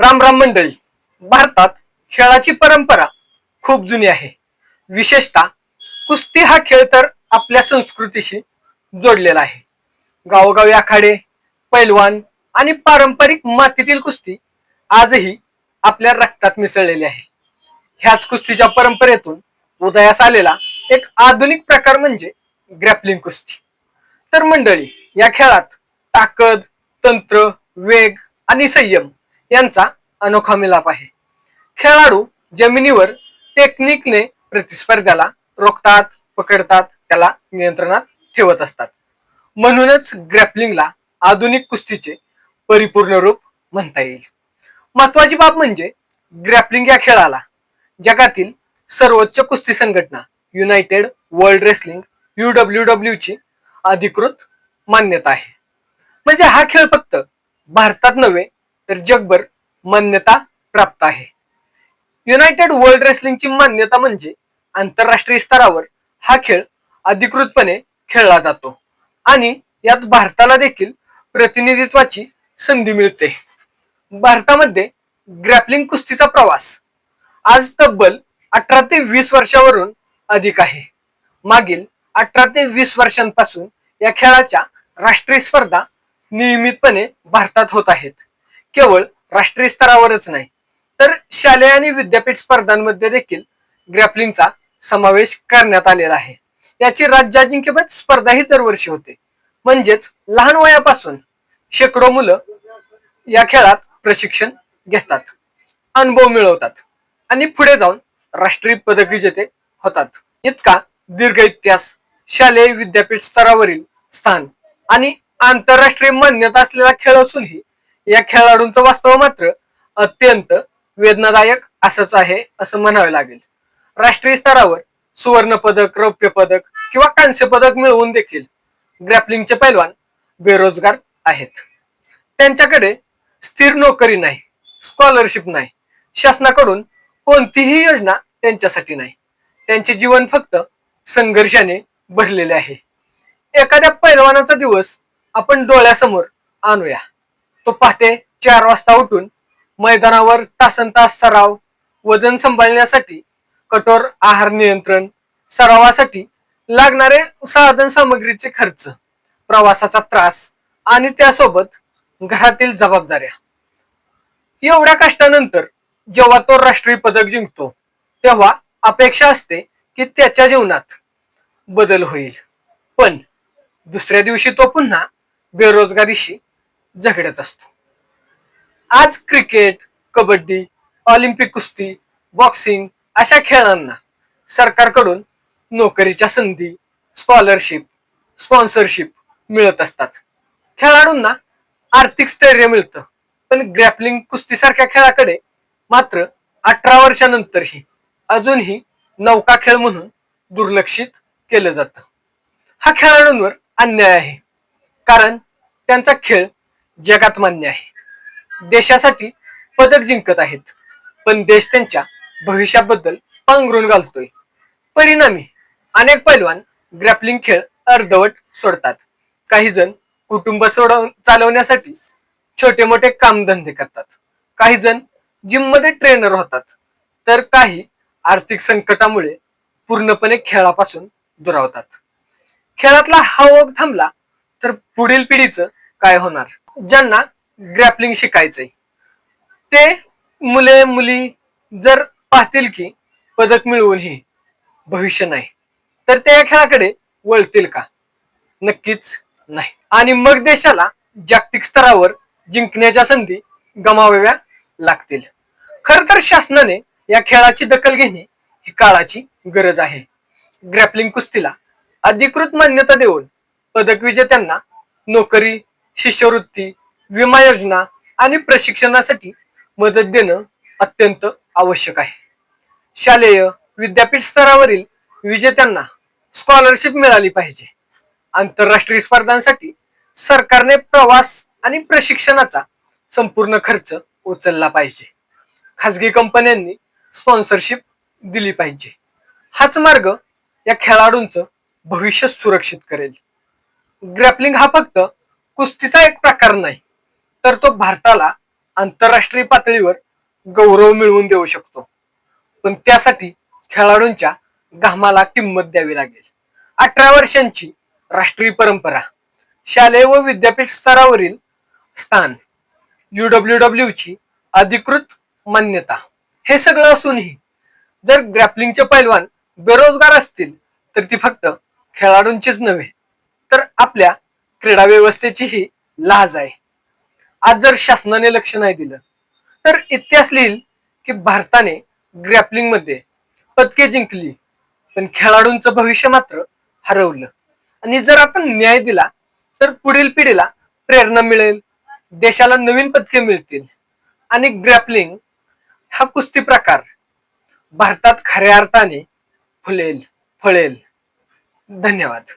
राम राम मंडळी भारतात खेळाची परंपरा खूप जुनी आहे. विशेषतः कुस्ती हा खेळ तर आपल्या संस्कृतीशी जोडलेला आहे. गावोगावी आखाडे पैलवान आणि पारंपरिक मातीतील कुस्ती आजही आपल्या रक्तात मिसळलेली आहे. ह्याच कुस्तीच्या परंपरेतून उदयास आलेला एक आधुनिक प्रकार म्हणजे ग्रॅपलिंग कुस्ती. तर मंडळी या खेळात ताकद तंत्र वेग आणि संयम यांचा अनोखा मिलाप आहे. खेळाडू जमिनीवर टेक्निकने प्रतिस्पर्ध्याला रोखतात पकडतात त्याला नियंत्रणात ठेवत असतात. म्हणूनच ग्रॅपलिंगला आधुनिक कुस्तीचे परिपूर्ण रूप म्हणता येईल. महत्वाची बाब म्हणजे ग्रॅपलिंग या खेळाला जगातील सर्वोच्च कुस्ती संघटना United World Wrestling U W W ची अधिकृत मान्यता आहे. म्हणजे हा खेळ फक्त भारतात नव्हे तर जगभर मान्यता प्राप्त आहे. युनायटेड वर्ल्ड रेसलिंगची मान्यता म्हणजे आंतरराष्ट्रीय स्तरावर हा खेळ अधिकृतपणे खेळला जातो आणि यात भारताला देखील प्रतिनिधित्वाची संधी मिळते. भारतामध्ये ग्रॅपलिंग कुस्तीचा प्रवास आज तब्बल अठरा ते वीस वर्षावरून अधिक आहे. मागील अठरा ते वीस वर्षांपासून या खेळाच्या राष्ट्रीय स्पर्धा नियमितपणे भारतात होत आहेत. केवळ राष्ट्रीय स्तरावरच नाही तर शालेय आणि विद्यापीठ स्पर्धांमध्ये देखील ग्रॅपलिंगचा समावेश करण्यात आलेला आहे. याची राज्याजिंक्यपद स्पर्धाही दरवर्षी होते. म्हणजेच लहान वयापासून शेकडो मुलं या खेळात प्रशिक्षण घेतात अनुभव मिळवतात आणि पुढे जाऊन राष्ट्रीय पदक विजेते होतात. इतका दीर्घ इतिहास शालेय विद्यापीठ स्तरावरील स्थान आणि आंतरराष्ट्रीय मान्यता असलेला खेळ असूनही या खेळाडूंचं वास्तव मात्र अत्यंत वेदनादायक असंच आहे असं म्हणावे लागेल. राष्ट्रीय स्तरावर सुवर्ण पदक रौप्य पदक किंवा कांस्य पदक मिळवून देखील ग्रॅपलिंगचे पैलवान बेरोजगार आहेत. त्यांच्याकडे स्थिर नोकरी नाही स्कॉलरशिप नाही शासनाकडून कोणतीही योजना त्यांच्यासाठी नाही. त्यांचे जीवन फक्त संघर्षाने भरलेले आहे. एखाद्या पैलवानाचा दिवस आपण डोळ्यासमोर आणूया. तो पहाटे चार वाजता उठून मैदानावर तासन तास सराव वजन सांभाळण्यासाठी कठोर आहार नियंत्रण सरावासाठी लागणारे साधन सामग्रीचे खर्च प्रवासाचा त्रास आणि त्यासोबत घरातील जबाबदाऱ्या. एवढ्या कष्टानंतर जेव्हा तो राष्ट्रीय पदक जिंकतो तेव्हा अपेक्षा असते की त्याच्या जीवनात बदल होईल. पण दुसऱ्या दिवशी तो पुन्हा बेरोजगारीशी झगडत असतो. आज क्रिकेट कबड्डी ऑलिम्पिक कुस्ती बॉक्सिंग अशा खेळांना सरकारकडून नोकरीच्या संधी स्कॉलरशिप स्पॉन्सरशिप मिळत असतात. खेळाडूंना आर्थिक स्थैर्य मिळतं. पण ग्रॅपलिंग कुस्तीसारख्या खेळाकडे मात्र अठरा वर्षानंतरही अजूनही नौका खेळ म्हणून दुर्लक्षित केलं जातं. हा खेळाडूंवर अन्याय आहे. कारण त्यांचा खेळ जगात मान्य आहे. देशासाठी पदक जिंकत आहेत. पण देश त्यांच्या भविष्याबद्दल पांघरून घालतोय. परिणामी अनेक पैलवान ग्रॅपलिंग खेळ अर्धवट सोडतात. काही जण कुटुंब सोडव चालवण्यासाठी छोटे मोठे कामधंदे करतात. काही जण जिममध्ये ट्रेनर होतात. तर काही आर्थिक संकटामुळे पूर्णपणे खेळापासून दुरावतात. खेळातला हा ओघ थांबला तर पुढील पिढीचं काय होणार? ज्यांना ग्रॅपलिंग शिकायचंय. ते मुले मुली जर पाहतील की पदक मिळवूनही भविष्य नाही तर ते या खेळाकडे वळतील का? नक्कीच नाही. आणि मग देशाला जागतिक स्तरावर जिंकण्याच्या संधी गमावाव्या लागतील. खर तर शासनाने या खेळाची दखल घेणे ही काळाची गरज आहे. ग्रॅपलिंग कुस्तीला अधिकृत मान्यता देऊन पदक विजेत्यांना नोकरी शिष्यवृत्ती विमा योजना आणि प्रशिक्षणासाठी मदत देणं अत्यंत आवश्यक आहे. शालेय विद्यापीठ स्तरावरील विजेत्यांना स्कॉलरशिप मिळाली पाहिजे. आंतरराष्ट्रीय स्पर्धांसाठी सरकारने प्रवास आणि प्रशिक्षणाचा संपूर्ण खर्च उचलला पाहिजे. खासगी कंपन्यांनी स्पॉन्सरशिप दिली पाहिजे. हाच मार्ग या खेळाडूंचं भविष्य सुरक्षित करेल. ग्रॅपलिंग हा फक्त कुस्तीचा एक प्रकार नाही तर तो भारताला आंतरराष्ट्रीय पातळीवर गौरव मिळवून देऊ शकतो. पण त्यासाठी खेळाडूंच्या घामाला किंमत द्यावी लागेल. अठरा वर्षांची राष्ट्रीय परंपरा शालेय व विद्यापीठ स्तरावरील स्थान युडब्ल्यू डब्ल्यू ची अधिकृत मान्यता हे सगळं असूनही जर ग्रॅपलिंगचे पैलवान बेरोजगार असतील तर ती फक्त खेळाडूंचीच नव्हे तर आपल्या क्रीडा व्यवस्थेचीही लाज आहे. आज जर शासनाने लक्ष नाही दिलं तर इतिहास लिहिल की भारताने ग्रॅपलिंगमध्ये पदके जिंकली पण खेळाडूंचं भविष्य मात्र हरवलं. आणि जर आपण न्याय दिला तर पुढील पिढीला प्रेरणा मिळेल देशाला नवीन पदके मिळतील. आणि ग्रॅपलिंग हा कुस्ती प्रकार भारतात खऱ्या अर्थाने फुलेल फळेल. धन्यवाद.